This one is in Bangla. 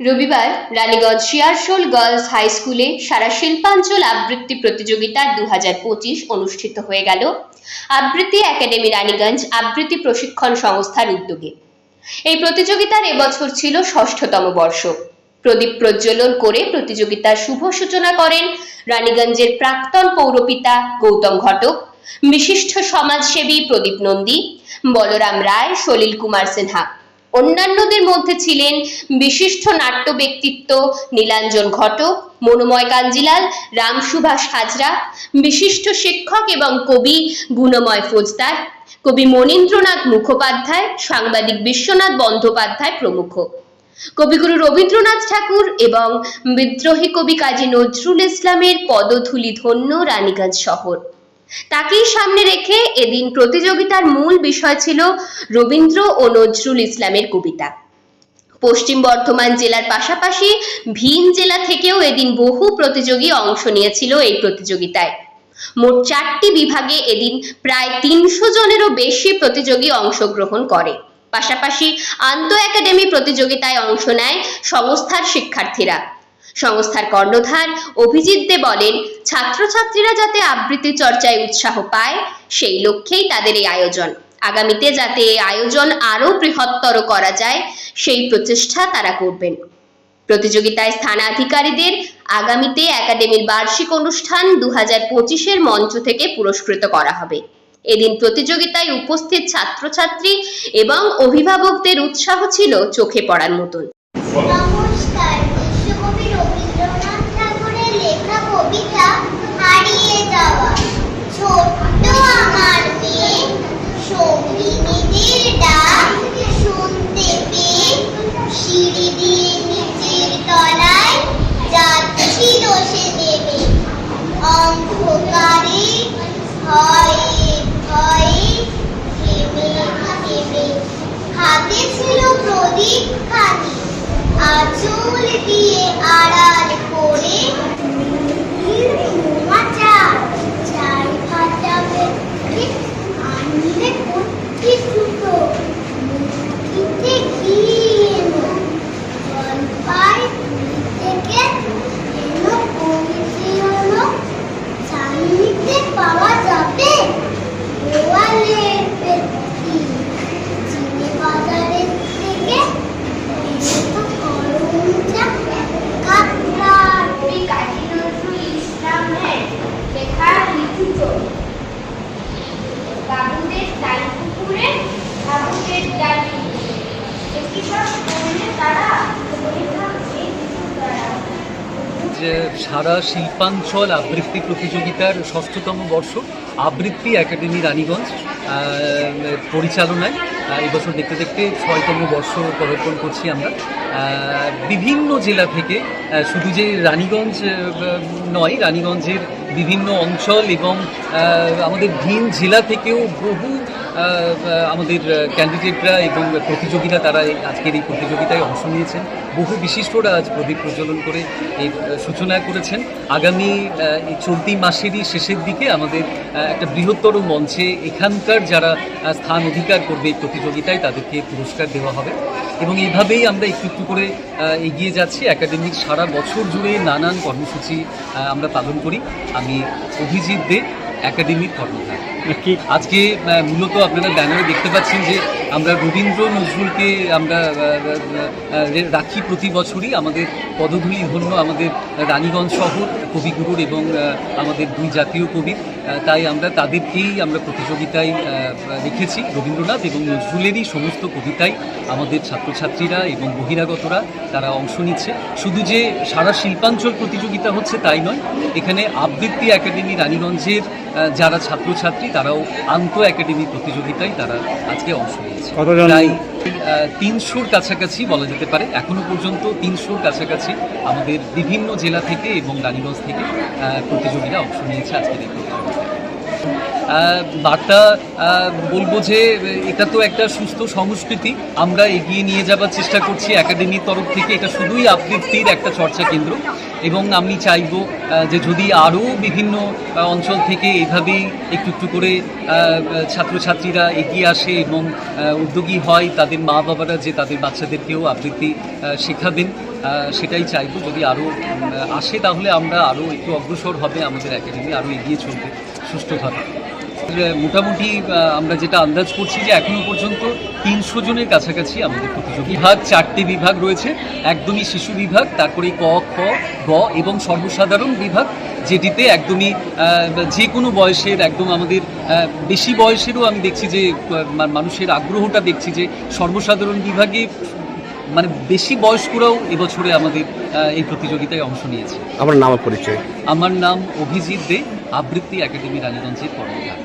রবিবার রানীগঞ্জ শিয়ারশোল গার্লস হাই স্কুলে সারা শিল্পাঞ্চল আবৃত্তি প্রতিযোগিতা দু অনুষ্ঠিত হয়ে গেল। আবৃত্তি একাডেমি রানীগঞ্জ আবৃত্তি প্রশিক্ষণ সংস্থার উদ্যোগে। এই প্রতিযোগিতার এবছর ছিল ষষ্ঠতম বর্ষ। প্রদীপ প্রজ্বলন করে প্রতিযোগিতার শুভ সূচনা করেন রানীগঞ্জের প্রাক্তন পৌরপিতা গৌতম ঘটক, বিশিষ্ট সমাজসেবী প্রদীপ নন্দী, বলরাম রায়, সলিল কুমার সিনহা। অন্যান্যদের মধ্যে ছিলেন বিশিষ্ট নাট্য ব্যক্তিত্ব নীলাঞ্জন ঘটক, মনোময় কাঞ্জিলাল, রামসুভাষ হাজরা, বিশিষ্ট শিক্ষক এবং কবি গুণময় ফৌজদার, কবি মনীন্দ্রনাথ মুখোপাধ্যায়, সাংবাদিক বিশ্বনাথ বন্দ্যোপাধ্যায় প্রমুখ। কবিগুরু রবীন্দ্রনাথ ঠাকুর এবং বিদ্রোহী কবি কাজী নজরুল ইসলামের পদধূলি ধন্য রানীগঞ্জ শহর। তাকেই সামনে রেখে এদিন প্রতিযোগিতার মূল বিষয় ছিল রবীন্দ্র ও নজরুল ইসলামের কবিতা। পশ্চিম বর্ধমান জেলার পাশাপাশি ভিন জেলা থেকেও এদিন বহু প্রতিযোগী অংশ নিয়েছিল এই প্রতিযোগিতায়। মোট চারটি বিভাগে এদিন প্রায় তিনশো জনেরও বেশি প্রতিযোগী অংশগ্রহণ করে। পাশাপাশি আন্ত একাডেমি প্রতিযোগিতায় অংশ নেয় সংস্থার শিক্ষার্থীরা। সংস্থার কর্ণধার অভিজিৎ দে বলেন, ছাত্রছাত্রীরা যাতে আবৃত্তি চর্চায় উৎসাহ পায়, সেই লক্ষ্যেই তাদের এই আয়োজন। আগামীতে যাতে এই আয়োজন আরও বৃহত্তর করা যায়, সেই প্রচেষ্টা তারা করবেন। প্রতিযোগিতায় স্থানাধিকারীদের আগামীতে একাডেমির বার্ষিক অনুষ্ঠান দু হাজার পঁচিশের মঞ্চ থেকে পুরস্কৃত করা হবে। এদিন প্রতিযোগিতায় উপস্থিত ছাত্রছাত্রী এবং অভিভাবকদের উৎসাহ ছিল চোখে পড়ার মতন। para যে সারা শিল্পাঞ্চল আবৃত্তি প্রতিযোগিতার ষষ্ঠতম বর্ষ আবৃত্তি একাডেমি রানীগঞ্জ। পরিচালনায় এবছর দেখতে দেখতে ছয়তম বর্ষ পদার্পণ করছি আমরা। বিভিন্ন জেলা থেকে শুধু যে রানীগঞ্জ নয়, রানীগঞ্জের বিভিন্ন অঞ্চল এবং আমাদের ভিন জেলা থেকেও বহু আমাদের ক্যান্ডিডেটরা এবং প্রতিযোগীরা তারা আজকের এই প্রতিযোগিতায় অংশ নিয়েছেন। বহু বিশিষ্টরা আজ প্রদীপ প্রজ্বলন করে এই সূচনা করেছেন। আগামী চলতি মাসেরই শেষের দিকে আমাদের একটা বৃহত্তর মঞ্চে এখানকার যারা স্থান অধিকার করবে এই প্রতিযোগিতায় তাদেরকে পুরস্কার দেওয়া হবে। এবং এইভাবেই আমরা একটু একটু করে এগিয়ে যাচ্ছি। একাডেমিক সারা বছর জুড়ে নানান কর্মসূচি আমরা পালন করি। আমি অভিজিৎ দে একাডেমিক কর্মধার। আজকে মূলত আপনারা ব্যানারে দেখতে পাচ্ছেন যে আমরা রবীন্দ্র নজরুলকে আমরা রাখি প্রতি বছরই। আমাদের পদধূলি ধন্য আমাদের রানীগঞ্জ শহর, কবিগুরুর এবং আমাদের দুই জাতীয় কবি তাই আমরা তাদেরকেই আমরা প্রতিযোগিতায় রেখেছি রবীন্দ্রনাথ এবং নজরুলেরই সমস্ত কবিতাই আমাদের ছাত্রছাত্রীরা এবং বহিরাগতরা তারা অংশ নিচ্ছে। শুধু যে সারা শিল্পাঞ্চল প্রতিযোগিতা হচ্ছে তাই নয়, এখানে আবৃত্তি একাডেমি রানীগঞ্জের যারা ছাত্রছাত্রী, তারাও আন্ত একাডেমি প্রতিযোগিতায় তারা আজকে অংশ নিয়েছে। কতজন? প্রায় তিনশোর কাছাকাছি বলা যেতে পারে। এখনও পর্যন্ত তিনশোর কাছাকাছি আমাদের বিভিন্ন জেলা থেকে এবং রানীগঞ্জ থেকে প্রতিযোগীরা অংশ নিয়েছে আজকের এই বার্তা বলব যে এটা তো একটা সুস্থ সংস্কৃতি। আমরা এগিয়ে নিয়ে যাবার চেষ্টা করছি। একাডেমির তরফ থেকে এটা শুধুই আবৃত্তির একটা চর্চা কেন্দ্র। এবং আমি চাইব যে যদি আরও বিভিন্ন অঞ্চল থেকে এভাবেই একটু একটু করে ছাত্রছাত্রীরা এগিয়ে আসে এবং উদ্যোগী হয়, তাদের মা বাবারা যে তাদের বাচ্চাদেরকেও আবৃত্তি শেখাবেন সেটাই চাইব। যদি আরও আসে তাহলে আমরা আরও একটু অগ্রসর হবে, আমাদের একাডেমি আরও এগিয়ে চলবে সুষ্ঠুভাবে। মোটামুটি আমরা যেটা আন্দাজ করছি যে এখনও পর্যন্ত তিনশো জনের কাছাকাছি আমাদের প্রতিযোগী বিভাগ চারটি বিভাগ রয়েছে। একদমই শিশু বিভাগ তারপরে ক খ গ এবং সর্বসাধারণ বিভাগ যেটিতে একদমই যে কোনো বয়সের একদম আমাদের বেশি বয়সেরও আমি দেখছি যে মানুষের আগ্রহটা দেখছি যে সর্বসাধারণ বিভাগে মানে বেশি বয়স্করাও এবছরে আমাদের এই প্রতিযোগিতায় অংশ নিয়েছে। আমার নাম পরিচয়। আমার নাম অভিজিৎ দে আবৃত্তি একাডেমি রানীগঞ্জের কর্মধার